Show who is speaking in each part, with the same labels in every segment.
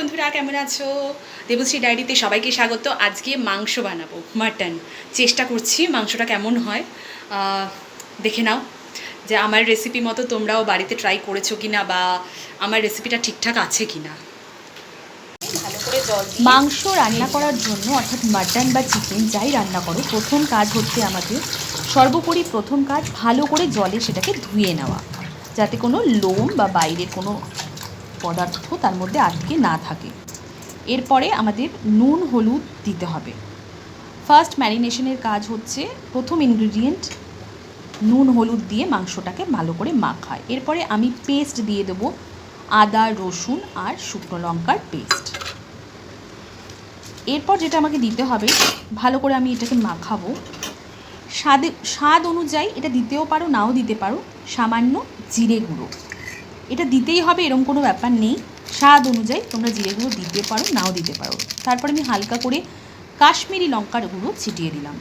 Speaker 1: বন্ধুরা, কেমন আছো? দেবশ্রী ডায়েরিতে সবাইকে স্বাগত। আজকে মাংস বানাবো, মাটন। চেষ্টা করছি মাংসটা কেমন হয়। দেখে নাও। যে আমার রেসিপি মতো তোমরাও বাড়িতে ট্রাই করেছ কি না বা আমার রেসিপিটা ঠিকঠাক আছে করে জল
Speaker 2: মাংস রান্না করার জন্য, অর্থাৎ মাটন বা চিকেন যাই রান্না করো, প্রথম কাজ হচ্ছে আমাদের সর্বোপরি প্রথম কাজ ভালো করে জলে সেটাকে ধুয়ে নেওয়া। যাতে কোনো লোম বা বাইরের কোনো পদার্থ তার মধ্যে আটকে না থাকে। এরপরে আমাদের নুন, হলুদ দিতে হবে। ফার্স্ট ম্যারিনেশনের কাজ হচ্ছে প্রথম ইনগ্রিডিয়েন্ট নুন, হলুদ দিয়ে মাংসটাকে ভালো করে মাখায়। এরপরে আমি পেস্ট দিয়ে দেবো আদা, রসুন আর শুকনো লঙ্কার পেস্ট এরপর যেটা আমাকে দিতে হবে, ভালো করে আমি এটাকে মাখাবো। স্বাদে স্বাদ অনুযায়ী এটা দিতেও পারো, নাও দিতে পারো। সামান্য জিরে গুঁড়ো। এটা দিতেই হবে এরকম কোনো ব্যাপার নেই। স্বাদ অনুযায়ী তোমরা জিরে গুঁড়ো দিতে পারো, নাও দিতে পারো। তারপরে আমি হালকা করে কাশ্মীরি লঙ্কার গুঁড়ো ছিটিয়ে দিলাম।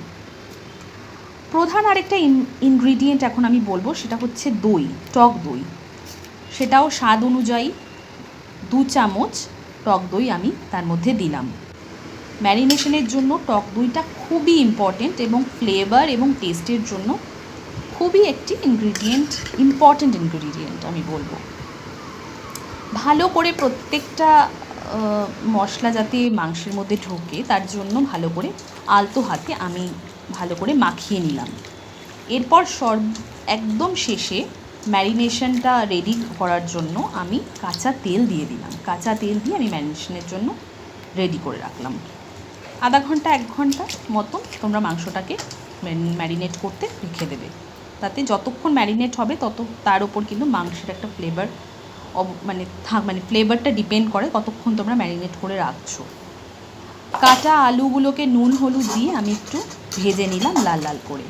Speaker 2: প্রধান আরেকটা ইনগ্রিডিয়েন্ট এখন আমি বলব, সেটা হচ্ছে দই, টক দই। সেটাও স্বাদ অনুযায়ী দু চামচ টক দই আমি তার মধ্যে দিলাম। ম্যারিনেশনের জন্য টক দইটা খুবই ইম্পর্টেন্ট এবং ফ্লেভার এবং টেস্টের জন্য খুবই একটি ইনগ্রিডিয়েন্ট ইম্পর্টেন্ট ইনগ্রিডিয়েন্ট আমি বলব। ভালো করে প্রত্যেকটা মশলা যাতে মাংসের মধ্যে ঢোকে, তার জন্য ভালো করে আলতো হাতে আমি ভালো করে মাখিয়ে নিলাম। এরপর সর্ব, একদম শেষে ম্যারিনেশনটা রেডি করার জন্য আমি কাঁচা তেল দিয়ে দিলাম। কাঁচা তেল দিয়ে আমি ম্যারিনেশনের জন্য রেডি করে রাখলাম। আধা ঘণ্টা, এক ঘণ্টা মতো তোমরা মাংসটাকে ম্যারিনেট করতে রেখে দেবে। তাতে যতক্ষণ ম্যারিনেট হবে তত, তার ওপর কিন্তু মাংসের একটা ফ্লেভার মানে থাক মানে ফ্লেভারটা ডিপেন্ড করে কতক্ষণ তোমরা ম্যারিনেট করে রাখছো। কাটা আলুগুলোকে নুন, হলুদ দিয়ে আমি একটু ভেজে নিলাম লাল লাল করে।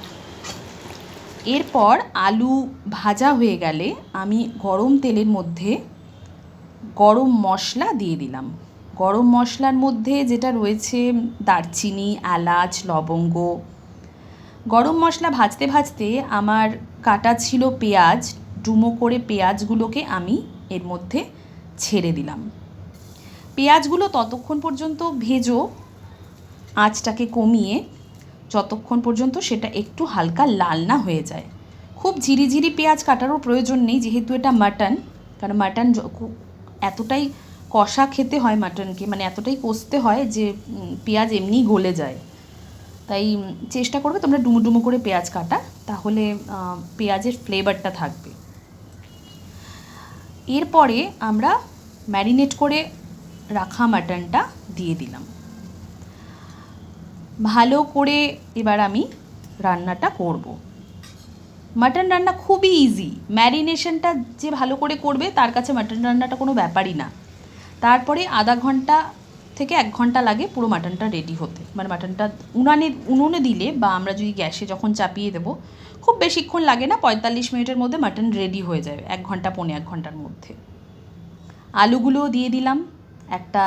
Speaker 2: এরপর আলু ভাজা হয়ে গেলে আমি গরম তেলের মধ্যে গরম মশলা দিয়ে দিলাম। গরম মশলার মধ্যে যেটা রয়েছে দারচিনি, এলাচ, লবঙ্গ। গরম মশলা ভাজতে ভাজতে আমার কাটা ছিল পেঁয়াজ। ডুমো করে পেঁয়াজগুলোকে আমি এর মধ্যে ছেড়ে দিলাম। পেঁয়াজগুলো ততক্ষণ পর্যন্ত ভেজো, আঁচটাকে কমিয়ে যতক্ষণ পর্যন্ত সেটা একটু হালকা লাল না হয়ে যায়। খুব ঝিরিঝিরি পেঁয়াজ কাটারও প্রয়োজন নেই, যেহেতু এটা মাটন, কারণ মাটন এতটাই কষা খেতে হয় মাটনকে মানে এতটাই কষতে হয় যে পেঁয়াজ এমনি গলে যায়। তাই চেষ্টা করবে তোমরা ডুমো ডুমো করে পেঁয়াজ কাটা, তাহলে পেঁয়াজের ফ্লেভারটা থাকবে। এরপরে আমরা ম্যারিনেট করে রাখা মাটনটা দিয়ে দিলাম। ভালো করে এবার আমি রান্নাটা করব। মাটন রান্না খুবই ইজি ম্যারিনেশনটা যে ভালো করে করবে, তার কাছে মাটন রান্নাটা কোনো ব্যাপারই না। তারপরে আধা ঘণ্টা থেকে এক ঘণ্টা লাগে পুরো মাটনটা রেডি হতে। মানে মাটনটা উনানে, উনুনে দিলে বা আমরা যদি গ্যাসে যখন চাপিয়ে দেবো, খুব বেশিক্ষণ লাগে না, পঁয়তাল্লিশ মিনিটের মধ্যে মাটন রেডি হয়ে যাবে, এক ঘণ্টা, পৌনে এক ঘণ্টার মধ্যে। আলুগুলোও দিয়ে দিলাম, একটা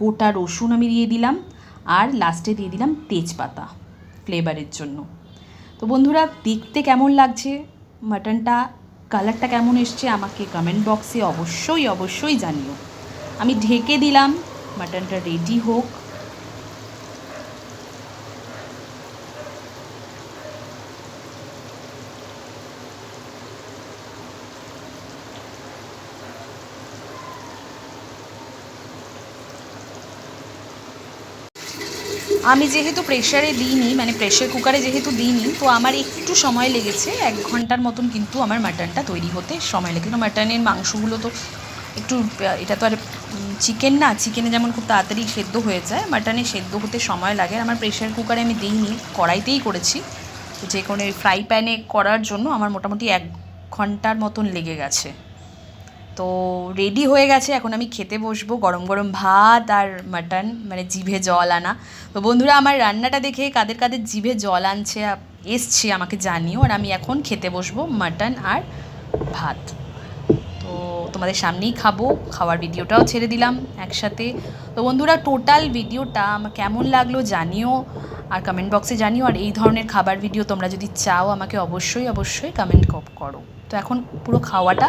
Speaker 2: গোটা রসুন আমি দিয়ে দিলাম, আর লাস্টে দিয়ে দিলাম তেজপাতা ফ্লেভারের জন্য। তো বন্ধুরা, দেখতে কেমন লাগছে? মাটনটা কালারটা কেমন এসছে আমাকে কমেন্ট বক্সে অবশ্যই অবশ্যই জানিও। আমি ঢেকে দিলাম মাটনটা রেডি হোক। আমি যেহেতু প্রেশারে দিইনি মানে প্রেশার কুকারে যেহেতু দিইনি, তো আমার একটু সময় লেগেছে। এক ঘণ্টার মতন কিন্তু আমার মাটনটা তৈরি হতে সময় লেগেছে। মাটনের মাংসগুলো তো একটু এটা তো আর চিকেন না, চিকেনে যেমন খুব তাড়াতাড়ি সেদ্ধ হয়ে যায়, মাটনে সেদ্ধ হতে সময় লাগে। আমার প্রেশার কুকারে আমি দিইনি, কড়াইতেই করেছি। যে কোনো ফ্রাই প্যানে করার জন্য আমার মোটামুটি এক ঘণ্টার মতন লেগে গেছে। তো রেডি হয়ে গেছে, এখন আমি খেতে বসবো গরম গরম ভাত আর মাটন মানে জিভে জল আনা। তো বন্ধুরা, আমার রান্নাটা দেখে কাদের কাদের জিভে জল আনছে, এসছে, আমাকে জানিও। আর আমি এখন খেতে বসবো মাটন আর ভাত। তোমাদের সামনেই খাব। খাওয়ার ভিডিওটাও ছেড়ে দিলাম একসাথে। তো বন্ধুরা টোটাল ভিডিওটা আমার কেমন লাগল জানিও, আর কমেন্ট বক্সে জানিও। আর এই ধরনের খাবার ভিডিও তোমরা যদি চাও, আমাকে অবশ্যই অবশ্যই কমেন্ট করো। তো এখন পুরো খাওয়াটা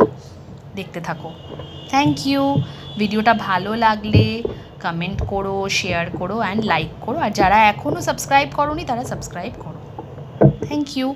Speaker 2: দেখতে থাকো। থ্যাংক ইউ ভিডিওটা ভালো লাগলে কমেন্ট করো শেয়ার করো অ্যান্ড লাইক করো। আর যারা এখনও সাবস্ক্রাইব করোনি, তারা সাবস্ক্রাইব করো। Thank you